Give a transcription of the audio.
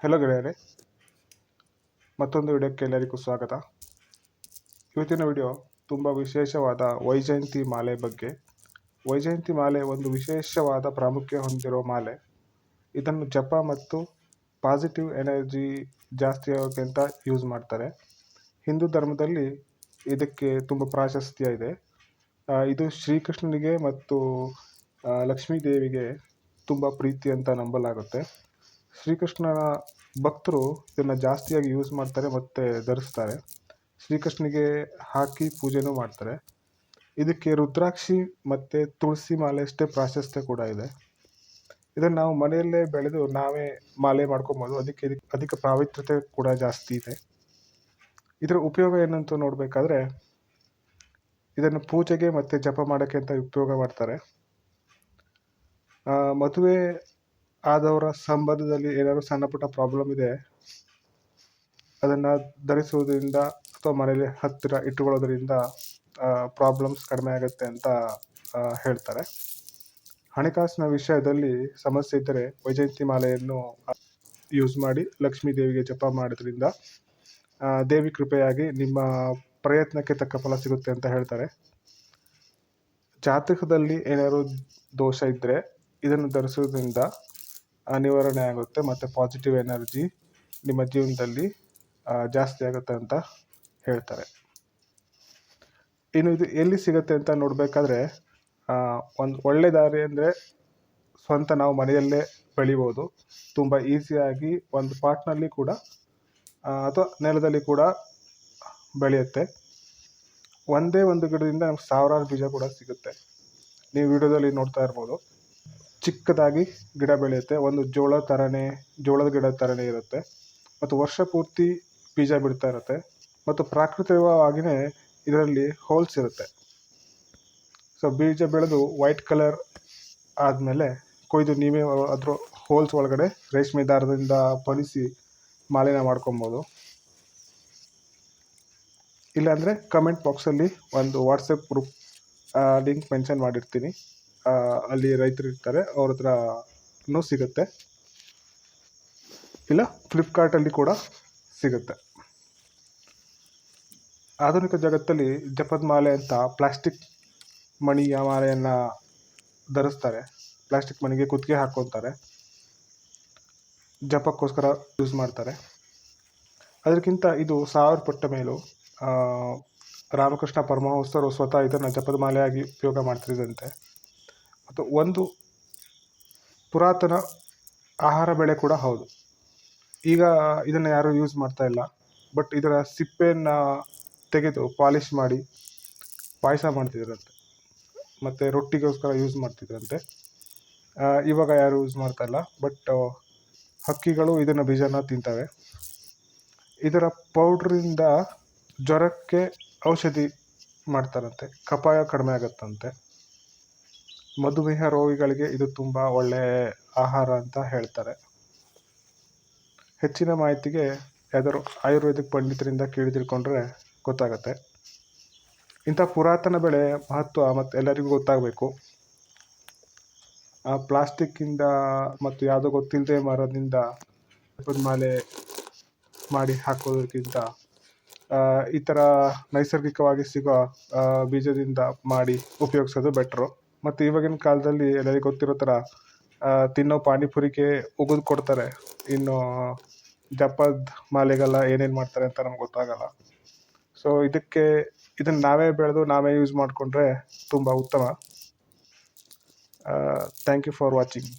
Hello ಗೆಳೆಯರೆ, ಮತ್ತೊಂದು ವಿಡಿಯೋಕ್ಕೆ ಎಲ್ಲರಿಗೂ ಸ್ವಾಗತ. ಇವತ್ತಿನ ವಿಡಿಯೋ ತುಂಬ ವಿಶೇಷವಾದ ವೈಜಯಂತಿ ಮಾಲೆ ಬಗ್ಗೆ. ವೈಜಯಂತಿ ಮಾಲೆ ಒಂದು ವಿಶೇಷವಾದ ಪ್ರಾಮುಖ್ಯ ಹೊಂದಿರೋ ಮಾಲೆ. ಇದನ್ನು ಜಪ ಮತ್ತು ಪಾಸಿಟಿವ್ ಎನರ್ಜಿ ಜಾಸ್ತಿ ಆಗೋಕ್ಕೆ ಅಂತ ಯೂಸ್ ಮಾಡ್ತಾರೆ. ಹಿಂದೂ ಧರ್ಮದಲ್ಲಿ ಇದಕ್ಕೆ ತುಂಬ ಪ್ರಾಶಸ್ತ್ಯ ಇದೆ. ಇದು ಶ್ರೀಕೃಷ್ಣನಿಗೆ ಮತ್ತು ಲಕ್ಷ್ಮೀ ದೇವಿಗೆ ತುಂಬ ಪ್ರೀತಿ ಅಂತ ನಂಬಲಾಗುತ್ತೆ. ಶ್ರೀಕೃಷ್ಣನ ಭಕ್ತರು ಇದನ್ನು ಜಾಸ್ತಿಯಾಗಿ ಯೂಸ್ ಮಾಡ್ತಾರೆ ಮತ್ತು ಧರಿಸ್ತಾರೆ. ಶ್ರೀಕೃಷ್ಣಿಗೆ ಹಾಕಿ ಪೂಜೆನೂ ಮಾಡ್ತಾರೆ. ಇದಕ್ಕೆ ರುದ್ರಾಕ್ಷಿ ಮತ್ತು ತುಳಸಿ ಮಾಲೆ ಅಷ್ಟೇ ಪ್ರಾಶಸ್ತ್ಯ ಕೂಡ ಇದೆ. ಇದನ್ನು ನಾವು ಮನೆಯಲ್ಲೇ ಬೆಳೆದು ನಾವೇ ಮಾಲೆ ಮಾಡ್ಕೊಬೋದು. ಅದಕ್ಕೆ ಅಧಿಕ ಪಾವಿತ್ರ್ಯತೆ ಕೂಡ ಜಾಸ್ತಿ ಇದೆ. ಇದರ ಉಪಯೋಗ ಏನಂತ ನೋಡಬೇಕಾದ್ರೆ, ಇದನ್ನು ಪೂಜೆಗೆ ಮತ್ತು ಜಪ ಮಾಡೋಕ್ಕೆ ಅಂತ ಉಪಯೋಗ ಮಾಡ್ತಾರೆ. ಮದುವೆ ಆದವರ ಸಂಬಂಧದಲ್ಲಿ ಏನಾದರೂ ಸಣ್ಣ ಪುಟ್ಟ ಪ್ರಾಬ್ಲಮ್ ಇದೆ, ಅದನ್ನು ಧರಿಸುವುದರಿಂದ ಅಥವಾ ಮನೇಲಿ ಹತ್ತಿರ ಇಟ್ಟುಕೊಳ್ಳೋದ್ರಿಂದ ಪ್ರಾಬ್ಲಮ್ಸ್ ಕಡಿಮೆ ಆಗುತ್ತೆ ಅಂತ ಹೇಳ್ತಾರೆ. ಹಣಕಾಸಿನ ವಿಷಯದಲ್ಲಿ ಸಮಸ್ಯೆ ಇದ್ದರೆ ವೈಜಯಂತಿ ಮಾಲೆಯನ್ನು ಯೂಸ್ ಮಾಡಿ ಲಕ್ಷ್ಮೀ ದೇವಿಗೆ ಜಪ ಮಾಡೋದ್ರಿಂದ ದೇವಿ ಕೃಪೆಯಾಗಿ ನಿಮ್ಮ ಪ್ರಯತ್ನಕ್ಕೆ ತಕ್ಕ ಫಲ ಸಿಗುತ್ತೆ ಅಂತ ಹೇಳ್ತಾರೆ. ಜಾತಕದಲ್ಲಿ ಏನಾದ್ರು ದೋಷ ಇದ್ದರೆ ಇದನ್ನು ಧರಿಸೋದ್ರಿಂದ ನಿವಾರಣೆ ಆಗುತ್ತೆ ಮತ್ತು ಪಾಸಿಟಿವ್ ಎನರ್ಜಿ ನಿಮ್ಮ ಜೀವನದಲ್ಲಿ ಜಾಸ್ತಿ ಆಗುತ್ತೆ ಅಂತ ಹೇಳ್ತಾರೆ. ಇನ್ನು ಇದು ಎಲ್ಲಿ ಸಿಗುತ್ತೆ ಅಂತ ನೋಡಬೇಕಾದ್ರೆ ಒಂದು ಒಳ್ಳೆ ದಾರಿ ಅಂದರೆ ಸ್ವಂತ ನಾವು ಮನೆಯಲ್ಲೇ ಬೆಳಿಬೋದು. ತುಂಬ ಈಸಿಯಾಗಿ ಒಂದು ಪಾಟ್ನಲ್ಲಿ ಕೂಡ ಅಥವಾ ನೆಲದಲ್ಲಿ ಕೂಡ ಬೆಳೆಯುತ್ತೆ. ಒಂದೇ ಒಂದು ಗಿಡದಿಂದ ನಮ್ಗೆ ಸಾವಿರಾರು ಬೀಜ ಕೂಡ ಸಿಗುತ್ತೆ. ನೀವು ವಿಡಿಯೋದಲ್ಲಿ ನೋಡ್ತಾ ಇರ್ಬೋದು. ಚಿಕ್ಕದಾಗಿ ಗಿಡ ಬೆಳೆಯುತ್ತೆ. ಒಂದು ಜೋಳ ಥರನೇ ಜೋಳದ ಗಿಡ ಥರನೇ ಇರುತ್ತೆ. ಮತ್ತು ವರ್ಷ ಪೂರ್ತಿ ಬೀಜ ಬಿಡ್ತಾ ಇರುತ್ತೆ. ಮತ್ತು ಪ್ರಾಕೃತಿಕವಾಗಿಯೇ ಇದರಲ್ಲಿ ಹೋಲ್ಸ್ ಇರುತ್ತೆ. ಸೊ ಬೀಜ ಬೆಳೆದು ವೈಟ್ ಕಲರ್ ಆದಮೇಲೆ ಕೊಯ್ದು ನೀವೇ ಅದ್ರ ಹೋಲ್ಸ್ ಒಳಗಡೆ ರೇಷ್ಮೆ ದಾರದಿಂದ ಪರಿಸಿ ಮಾಲಿನ್ಯ ಮಾಡ್ಕೊಬೋದು. ಇಲ್ಲಾಂದರೆ ಕಮೆಂಟ್ ಬಾಕ್ಸಲ್ಲಿ ಒಂದು ವಾಟ್ಸಪ್ ಗ್ರೂಪ್ ಲಿಂಕ್ ಮೆನ್ಷನ್ ಮಾಡಿರ್ತೀನಿ. ಅಲ್ಲಿ ರೈತರು ಇರ್ತಾರೆ, ಅವ್ರ ಹತ್ರನೂ ಸಿಗುತ್ತೆ. ಇಲ್ಲ ಫ್ಲಿಪ್ಕಾರ್ಟಲ್ಲಿ ಕೂಡ ಸಿಗುತ್ತೆ. ಆಧುನಿಕ ಜಗತ್ತಲ್ಲಿ ಜಪದ ಮಾಲೆ ಅಂತ ಪ್ಲಾಸ್ಟಿಕ್ ಮಣಿಯ ಮಾಲೆಯನ್ನು ಧರಿಸ್ತಾರೆ. ಪ್ಲಾಸ್ಟಿಕ್ ಮಣಿಗೆ ಕುತ್ತಿಗೆ ಹಾಕ್ಕೊತಾರೆ ಜಪಕ್ಕೋಸ್ಕರ ಯೂಸ್ ಮಾಡ್ತಾರೆ. ಅದಕ್ಕಿಂತ ಇದು ಸಾವಿರ ಪಟ್ಟ ಮೇಲೂ ರಾಮಕೃಷ್ಣ ಪರಮಹಂಸರು ಸ್ವತಃ ಇದನ್ನು ಜಪದ ಮಾಲೆಯಾಗಿ ಉಪಯೋಗ ಮಾಡ್ತಿದ್ದಂತೆ ಮತ್ತು ಒಂದು ಪುರಾತನ ಆಹಾರ ಬೆಳೆ ಕೂಡ ಹೌದು. ಈಗ ಇದನ್ನು ಯಾರೂ ಯೂಸ್ ಮಾಡ್ತಾ ಇಲ್ಲ. ಬಟ್ ಇದರ ಸಿಪ್ಪೆಯನ್ನು ತೆಗೆದು ಪಾಲಿಷ್ ಮಾಡಿ ಪಾಯಸ ಮಾಡ್ತಿದ್ರಂತೆ. ಮತ್ತು ರೊಟ್ಟಿಗೋಸ್ಕರ ಯೂಸ್ ಮಾಡ್ತಿದ್ರಂತೆ. ಇವಾಗ ಯಾರು ಯೂಸ್ ಮಾಡ್ತಾ ಇಲ್ಲ. ಬಟ್ ಹಕ್ಕಿಗಳು ಇದನ್ನು ಬೀಜನ ತಿಂತವೆ. ಇದರ ಪೌಡ್ರಿಂದ ಜ್ವರಕ್ಕೆ ಔಷಧಿ ಮಾಡ್ತಾರಂತೆ. ಕಪಾಯ ಕಡಿಮೆ ಆಗುತ್ತಂತೆ. ಮಧುಮೇಹ ರೋಗಿಗಳಿಗೆ ಇದು ತುಂಬ ಒಳ್ಳೆ ಆಹಾರ ಅಂತ ಹೇಳ್ತಾರೆ. ಹೆಚ್ಚಿನ ಮಾಹಿತಿಗೆ ಯಾವ್ದಾದ್ರು ಆಯುರ್ವೇದಿಕ್ ಪಂಡಿತರಿಂದ ಕೇಳಿ ತಿಳ್ಕೊಂಡ್ರೆ ಗೊತ್ತಾಗುತ್ತೆ. ಇಂಥ ಪುರಾತನ ಬೆಳೆ ಮಹತ್ವ ಮತ್ತು ಎಲ್ಲರಿಗೂ ಗೊತ್ತಾಗಬೇಕು. ಆ ಪ್ಲಾಸ್ಟಿಕ್ಕಿಂದ ಮತ್ತು ಯಾವುದೋ ಗೊತ್ತಿಲ್ಲದೆ ಮರದಿಂದ ಮಾಲೆ ಮಾಡಿ ಹಾಕೋದಕ್ಕಿಂತ ಈ ಥರ ನೈಸರ್ಗಿಕವಾಗಿ ಸಿಗೋ ಬೀಜದಿಂದ ಮಾಡಿ ಉಪಯೋಗಿಸೋದು ಬೆಟ್ರು. ಮತ್ತು ಇವಾಗಿನ ಕಾಲದಲ್ಲಿ ಎಲ್ಲರಿಗೂ ಗೊತ್ತಿರೋ ಥರ ತಿನ್ನೋ ಪಾನಿಪುರಿಗೆ ಉಗಿದು ಕೊಡ್ತಾರೆ. ಇನ್ನು, ಜಪದ ಮಾಲೆಗೆಲ್ಲ ಏನೇನು ಮಾಡ್ತಾರೆ ಅಂತ ನಮ್ಗೆ ಗೊತ್ತಾಗಲ್ಲ. ಸೊ ಇದಕ್ಕೆ, ಇದನ್ನು ನಾವೇ ಬೆಳೆದು ನಾವೇ ಯೂಸ್ ಮಾಡಿಕೊಂಡ್ರೆ ತುಂಬ ಉತ್ತಮ. Thank you for watching